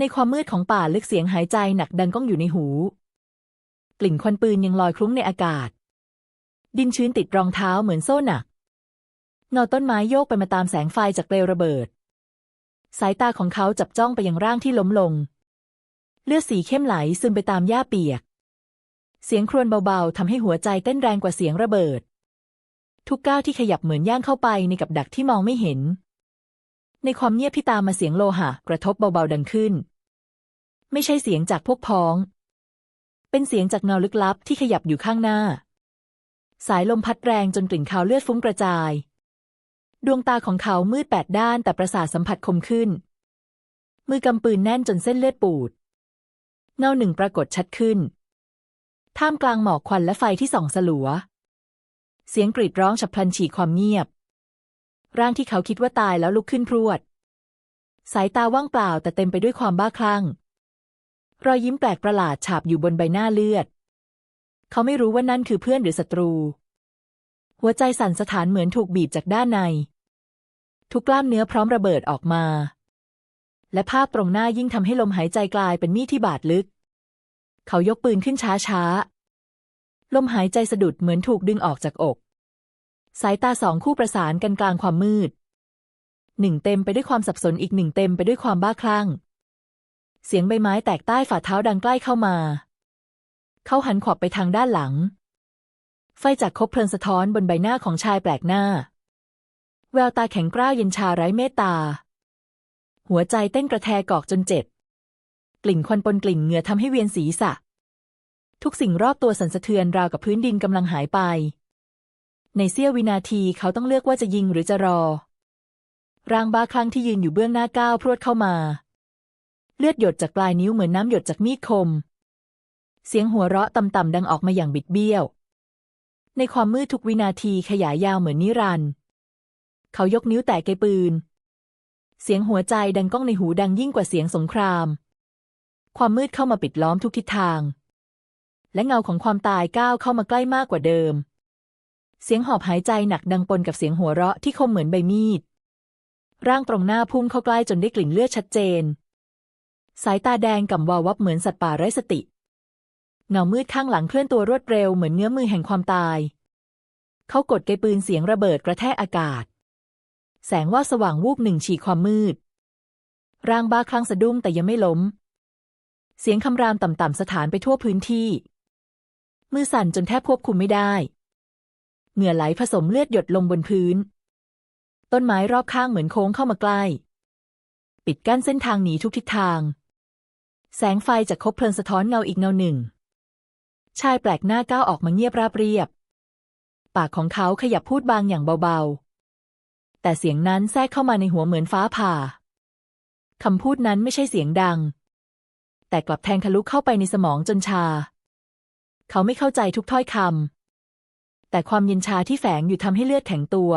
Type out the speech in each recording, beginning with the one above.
ในความมืดของป่าลึกเสียงหายใจหนักดังก้องอยู่ในหู กลิ่นควันปืนยังลอยคลุ้งในอากาศ ดินชื้นติดรองเท้าเหมือนโซ่หนัก เงาต้นไม้โยกไปมาตามแสงไฟจากเปลวระเบิด สายตาของเขาจับจ้องไปยังร่างที่ล้มลง เลือดสีเข้มไหลซึมไปตามหญ้าเปียก เสียงครวญเบาๆทำให้หัวใจเต้นแรงกว่าเสียงระเบิด ทุกก้าวที่ขยับเหมือนย่างเข้าไปในกับดักที่มองไม่เห็นในความเงียบที่ตามมาเสียงโลหะกระทบเบาๆดังขึ้น ไม่ใช่เสียงจากพวกพ้อง เป็นเสียงจากเงาลึกลับที่ขยับอยู่ข้างหน้า สายลมพัดแรงจนกลิ่นคาวเลือดฟุ้งกระจาย ดวงตาของเขามืดแปดด้านแต่ประสาทสัมผัสคมขึ้น มือกำปืนแน่นจนเส้นเลือดปูด เงาหนึ่งปรากฏชัดขึ้น ท่ามกลางหมอกควันและไฟที่ส่องสลัว เสียงกรีดร้องฉับพลันฉีกความเงียบ ร่างที่เขาคิดว่าตายแล้วลุกขึ้นพรวดสายตาว่างเปล่าแต่เต็มไปด้วยความบ้าคลั่ง รอยยิ้มแปลกประหลาดฉาบอยู่บนใบหน้าเลือด เขาไม่รู้ว่านั่นคือเพื่อนหรือศัตรู หัวใจสั่นสะท้านเหมือนถูกบีบจากด้านใน ทุกกล้ามเนื้อพร้อมระเบิดออกมา และภาพตรงหน้ายิ่งทำให้ลมหายใจกลายเป็นมีดที่บาดลึก เขายกปืนขึ้นช้าช้าๆลมหายใจสะดุดเหมือนถูกดึงออกจากอก สายตาสองคู่ประสานกันกลางความมืด หนึ่งเต็มไปด้วยความสับสนอีกหนึ่งเต็มไปด้วยความบ้าคลั่ง เสียงใบไม้แตกใต้ฝ่าเท้าดังใกล้เข้ามา เขาหันขวับไปทางด้านหลัง ไฟจากคบเพลิงสะท้อนบนใบหน้าของชายแปลกหน้า แววตาแข็งกร้าวเย็นชาไร้เมตตา หัวใจเต้นกระแทกกอกจนเจ็บ กลิ่นควันปนกลิ่นเหงื่อทำให้เวียนศีรษะ ทุกสิ่งรอบตัวสั่นสะเทือนราวกับพื้นดินกำลังหายไป ในเสี้ยววินาทีเขาต้องเลือกว่าจะยิงหรือจะรอ ร่างบ้าคลั่งที่ยืนอยู่เบื้องหน้าก้าวพรวดเข้ามา เลือดหยดจากปลายนิ้วเหมือนน้ำหยดจากมีดคม เสียงหัวเราะต่ำๆดังออกมาอย่างบิดเบี้ยว ในความมืดทุกวินาทีขยายยาวเหมือนนิรันด์เขายกนิ้วแตะไกปืน เสียงหัวใจดังก้องในหูดังยิ่งกว่าเสียงสงคราม ความมืดเข้ามาปิดล้อมทุกทิศทาง และเงาของความตายก้าวเข้ามาใกล้มากกว่าเดิม เสียงหอบหายใจหนักดังปนกับเสียงหัวเราะที่คมเหมือนใบมีด ร่างตรงหน้าพุ่งเข้าใกล้จนได้กลิ่นเลือดชัดเจน สายตาแดงก่ำวาววับเหมือนสัตว์ป่าไร้สติ เงามืดข้างหลังเคลื่อนตัวรวดเร็วเหมือนเงื้อมือแห่งความตาย เขากดไกปืนเสียงระเบิดกระแทกอากาศ แสงว่าสว่างวูบหนึ่งฉีกความมืด ร่างบ้าคลั่งสะดุ้งแต่ยังไม่ล้ม เสียงคำรามต่ำๆสถานไปทั่วพื้นที่ มือสั่นจนแทบควบคุมไม่ได้ เหงื่อไหลผสมเลือดหยดลงบนพื้น ต้นไม้รอบข้างเหมือนโค้งเข้ามาใกล้ ปิดกั้นเส้นทางหนีทุกทิศทาง แสงไฟจากคบเพลิงสะท้อนเงาอีกเงาหนึ่ง ชายแปลกหน้าก้าวออกมาเงียบราบเรียบ ปากของเขาขยับพูดบางอย่างเบาๆ แต่เสียงนั้นแทรกเข้ามาในหัวเหมือนฟ้าผ่าคำพูดนั้นไม่ใช่เสียงดัง แต่กลับแทงทะลุเข้าไปในสมองจนชา เขาไม่เข้าใจทุกถ้อยคำ แต่ความเย็นชาที่แฝงอยู่ทำให้เลือดแข็งตัว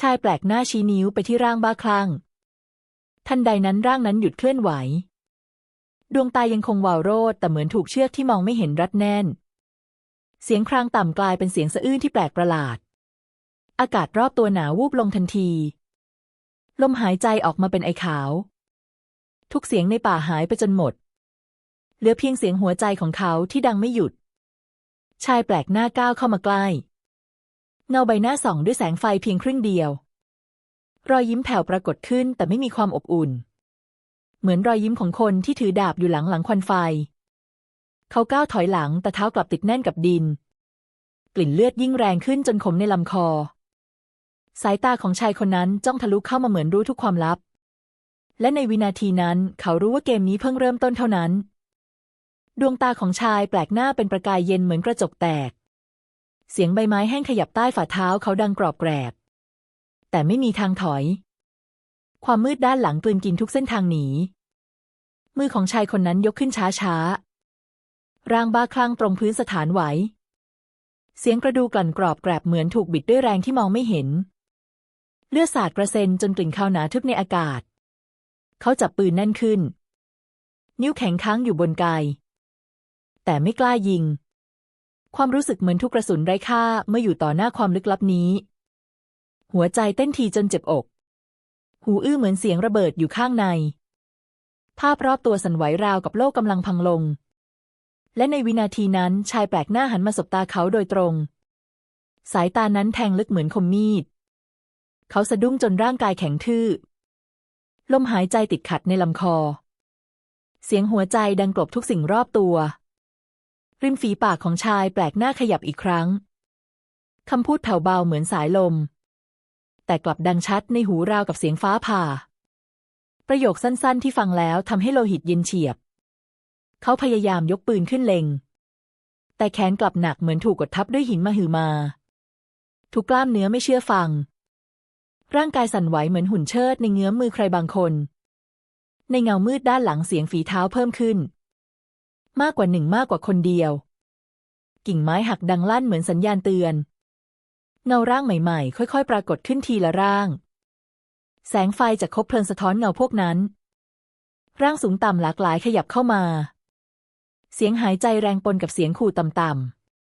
ชายแปลกหน้าชี้นิ้วไปที่ร่างบ้าคลั่ง ทันใดนั้นร่างนั้นหยุดเคลื่อนไหว ดวงตายังคงวาวโรดแต่เหมือนถูกเชือกที่มองไม่เห็นรัดแน่น เสียงครางต่ำกลายเป็นเสียงสะอื้นที่แปลกประหลาด อากาศรอบตัวหนาววูบลงทันที ลมหายใจออกมาเป็นไอขาว ทุกเสียงในป่าหายไปจนหมด เหลือเพียงเสียงหัวใจของเขาที่ดังไม่หยุด ชายแปลกหน้าก้าวเข้ามาใกล้ เงาใบหน้าส่องด้วยแสงไฟเพียงครึ่งเดียว รอยยิ้มแผ่วปรากฏขึ้นแต่ไม่มีความอบอุ่น เหมือนรอยยิ้มของคนที่ถือดาบอยู่หลังหลังควันไฟ เขาก้าวถอยหลังแต่เท้ากลับติดแน่นกับดิน กลิ่นเลือดยิ่งแรงขึ้นจนขมในลำคอ สายตาของชายคนนั้นจ้องทะลุเข้ามาเหมือนรู้ทุกความลับ และในวินาทีนั้นเขารู้ว่าเกมนี้เพิ่งเริ่มต้นเท่านั้น ดวงตาของชายแปลกหน้าเป็นประกายเย็นเหมือนกระจกแตก เสียงใบไม้แห้งขยับใต้ฝ่าเท้าเขาดังกรอบแกรบแต่ไม่มีทางถอย ความมืดด้านหลังกลืนกินทุกเส้นทางหนี มือของชายคนนั้นยกขึ้นช้าๆร่างบ้าคลั่งตรงพื้นสถานไหว เสียงกระดูกลั่นกรอบแกรบเหมือนถูกบิดด้วยแรงที่มองไม่เห็น เลือดสาดกระเซ็นจนกลิ่นคาวหนาทึบในอากาศ เขาจับปืนแน่นขึ้น นิ้วแข็งค้างอยู่บนไกแต่ไม่กล้ายิง ความรู้สึกเหมือนทุกกระสุนไร้ค่าเมื่ออยู่ต่อหน้าความลึกลับนี้ หัวใจเต้นทีจนเจ็บอก หูอื้อเหมือนเสียงระเบิดอยู่ข้างใน ภาพรอบตัวสั่นไหวราวกับโลกกำลังพังลง และในวินาทีนั้นชายแปลกหน้าหันมาสบตาเขาโดยตรง สายตานั้นแทงลึกเหมือนคมมีด เขาสะดุ้งจนร่างกายแข็งทื่อ ลมหายใจติดขัดในลำคอ เสียงหัวใจดังกลบทุกสิ่งรอบตัว ริมฝีปากของชายแปลกหน้าขยับอีกครั้งคำพูดแผ่วเบาเหมือนสายลม แต่กลับดังชัดในหูราวกับเสียงฟ้าผ่า ประโยคสั้นๆ ที่ฟังแล้วทำให้โลหิตเย็นเฉียบ เขาพยายามยกปืนขึ้นเล็ง แต่แขนกลับหนักเหมือนถูกกดทับด้วยหินมหึมา ทุกกล้ามเนื้อไม่เชื่อฟัง ร่างกายสั่นไหวเหมือนหุ่นเชิดในเงื้อมมือใครบางคน ในเงามืดด้านหลังเสียงฝีเท้าเพิ่มขึ้น มากกว่าหนึ่งมากกว่าคนเดียว กิ่งไม้หักดังลั่นเหมือนสัญญาณเตือน เงาร่างใหม่ๆ ค่อยๆ ปรากฏขึ้นทีละร่าง แสงไฟจากคบเพลิงสะท้อนเงาพวกนั้น ร่างสูงต่ำหลากหลายขยับเข้ามา เสียงหายใจแรงปนกับเสียงขู่ต่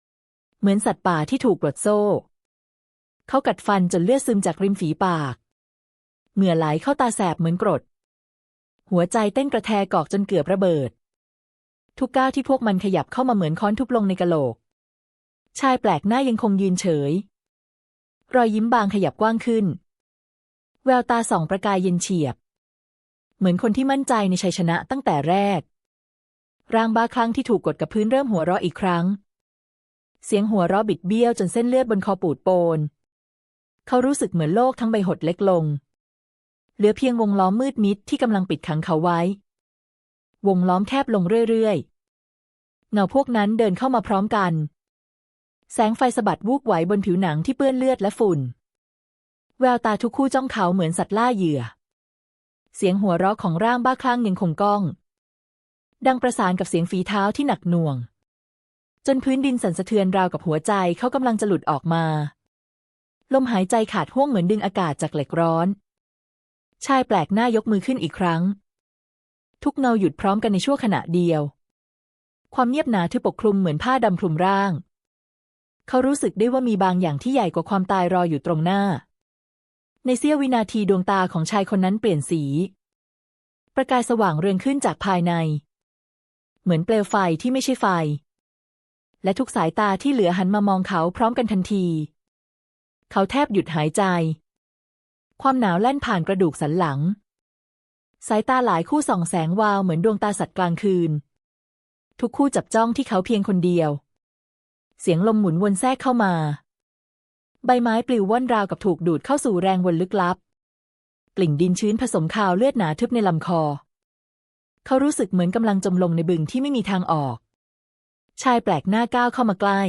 ำๆเหมือนสัตว์ป่าที่ถูกปลดโซ่ เขากัดฟันจนเลือดซึมจากริมฝีปาก เหงื่อไหลเข้าตาแสบเหมือนกรด หัวใจเต้นกระแทกอกจนเกือบระเบิด ทุกก้าวที่พวกมันขยับเข้ามาเหมือนค้อนทุบลงในกะโหลกชายแปลกหน้ายังคงยืนเฉย รอยยิ้มบางขยับกว้างขึ้น แววตาสองประกายเย็นเฉียบ เหมือนคนที่มั่นใจในชัยชนะตั้งแต่แรก ร่างบ้าคลั่งที่ถูกกดกับพื้นเริ่มหัวเราะอีกครั้ง เสียงหัวเราะบิดเบี้ยวจนเส้นเลือดบนคอปูดโปน เขารู้สึกเหมือนโลกทั้งใบหดเล็กลง เหลือเพียงวงล้อมมืดมิดที่กำลังปิดขังเขาไว้ วงล้อมแคบลงเรื่อยๆ เงาพวกนั้นเดินเข้ามาพร้อมกัน แสงไฟสะบัดวูบไหวบนผิวหนังที่เปื้อนเลือดและฝุ่น แววตาทุกคู่จ้องเขาเหมือนสัตว์ล่าเหยื่อ เสียงหัวเราะของร่างบ้าคลั่งยังคงก้อง ดังประสานกับเสียงฝีเท้าที่หนักหน่วง จนพื้นดินสั่นสะเทือนราวกับหัวใจเขากำลังจะหลุดออกมา ลมหายใจขาดห่วงเหมือนดึงอากาศจากเหล็กร้อน ชายแปลกหน้ายกมือขึ้นอีกครั้ง ทุกเงาหยุดพร้อมกันในชั่วขณะเดียว ความเงียบหนาทึบปกคลุมเหมือนผ้าดำคลุมร่าง เขารู้สึกได้ว่ามีบางอย่างที่ใหญ่กว่าความตายรออยู่ตรงหน้า ในเสี้ยววินาทีดวงตาของชายคนนั้นเปลี่ยนสี ประกายสว่างเรืองขึ้นจากภายใน เหมือนเปลวไฟที่ไม่ใช่ไฟ และทุกสายตาที่เหลือหันมามองเขาพร้อมกันทันที เขาแทบหยุดหายใจ ความหนาวแล่นผ่านกระดูกสันหลัง สายตาหลายคู่ส่องแสงวาวเหมือนดวงตาสัตว์กลางคืน ทุกคู่จับจ้องที่เขาเพียงคนเดียว เสียงลมหมุนวนแทรกเข้ามา ใบไม้ปลิวว่อนราวกับถูกดูดเข้าสู่แรงวนลึกลับ กลิ่นดินชื้นผสมคาวเลือดหนาทึบในลำคอ เขารู้สึกเหมือนกำลังจมลงในบึงที่ไม่มีทางออก ชายแปลกหน้าก้าวเข้ามาใกล้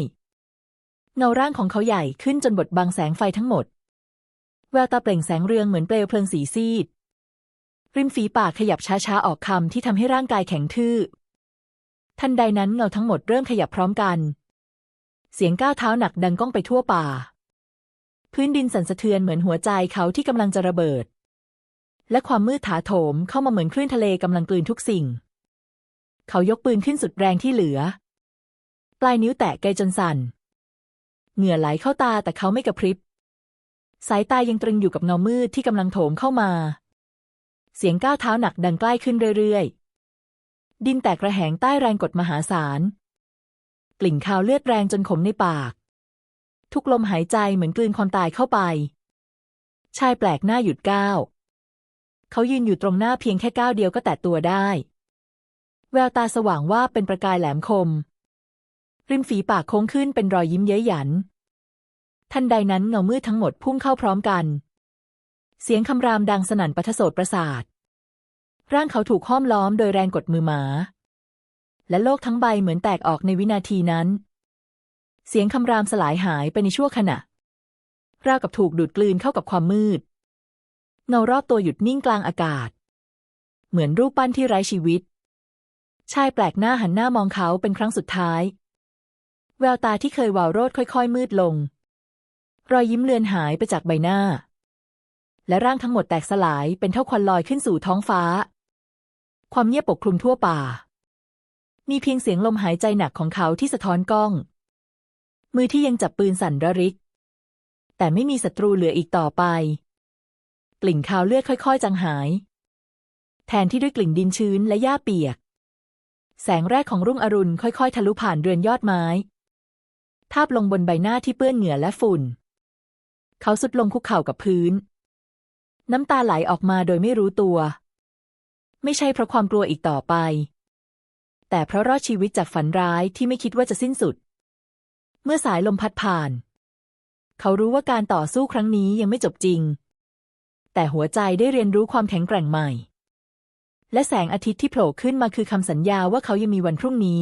เงาร่างของเขาใหญ่ขึ้นจนบดบังแสงไฟทั้งหมด แววตาเปล่งแสงเรืองเหมือนเปลวเพลิงสีซีด ริมฝีปากขยับช้าๆออกคำที่ทำให้ร่างกายแข็งทื่อทันใดนั้นเงาทั้งหมดเริ่มขยับพร้อมกัน เสียงก้าวเท้าหนักดังก้องไปทั่วป่า พื้นดินสั่นสะเทือนเหมือนหัวใจเขาที่กำลังจะระเบิด และความมืดถาโถมเข้ามาเหมือนคลื่นทะเลกำลังกลืนทุกสิ่ง เขายกปืนขึ้นสุดแรงที่เหลือ ปลายนิ้วแตะไกลจนสั่น เหงื่อไหลเข้าตาแต่เขาไม่กระพริบ สายตายังตรึงอยู่กับเงามืดที่กำลังโถมเข้ามา เสียงก้าวเท้าหนักดังใกล้ขึ้นเรื่อยๆ ดินแตกระแหงใต้แรงกดมหาศาล กลิ่นคาวเลือดแรงจนขมในปาก ทุกลมหายใจเหมือนกลืนความตายเข้าไป ชายแปลกหน้าหยุดก้าว เขายืนอยู่ตรงหน้าเพียงแค่ก้าวเดียวก็แตะตัวได้ แววตาสว่างว่าเป็นประกายแหลมคม ริมฝีปากโค้งขึ้นเป็นรอยยิ้มเย้ยหยัน ทันใดนั้นเงามืดทั้งหมดพุ่งเข้าพร้อมกัน เสียงคำรามดังสนั่นปฐโสดประสาท ร่างเขาถูกห้อมล้อมโดยแรงกดมือหมา และโลกทั้งใบเหมือนแตกออกในวินาทีนั้น เสียงคำรามสลายหายไปในชั่วขณะ ราวกับถูกดูดกลืนเข้ากับความมืด เงารอบตัวหยุดนิ่งกลางอากาศ เหมือนรูปปั้นที่ไร้ชีวิต ชายแปลกหน้าหันหน้ามองเขาเป็นครั้งสุดท้าย แววตาที่เคยวาวโรดค่อยๆ มืดลง รอยยิ้มเลือนหายไปจากใบหน้า และร่างทั้งหมดแตกสลายเป็นเท่าควันลอยขึ้นสู่ท้องฟ้า ความเงียบปกคลุมทั่วป่า มีเพียงเสียงลมหายใจหนักของเขาที่สะท้อนกล้อง มือที่ยังจับปืนสั่นระริก แต่ไม่มีศัตรูเหลืออีกต่อไป กลิ่นคาวเลือดค่อย ๆ จางหาย แทนที่ด้วยกลิ่นดินชื้นและหญ้าเปียก แสงแรกของรุ่งอรุณค่อยๆ ทะลุผ่านเรือนยอดไม้ ทาบลงบนใบหน้าที่เปื้อนเหงื่อและฝุ่น เขาสุดลงคุกเข่ากับพื้น น้ำตาไหลออกมาโดยไม่รู้ตัว ไม่ใช่เพราะความกลัวอีกต่อไป แต่เพราะรอดชีวิตจากฝันร้ายที่ไม่คิดว่าจะสิ้นสุด เมื่อสายลมพัดผ่าน เขารู้ว่าการต่อสู้ครั้งนี้ยังไม่จบจริง แต่หัวใจได้เรียนรู้ความแข็งแกร่งใหม่ และแสงอาทิตย์ที่โผล่ขึ้นมาคือคำสัญญาว่าเขายังมีวันพรุ่งนี้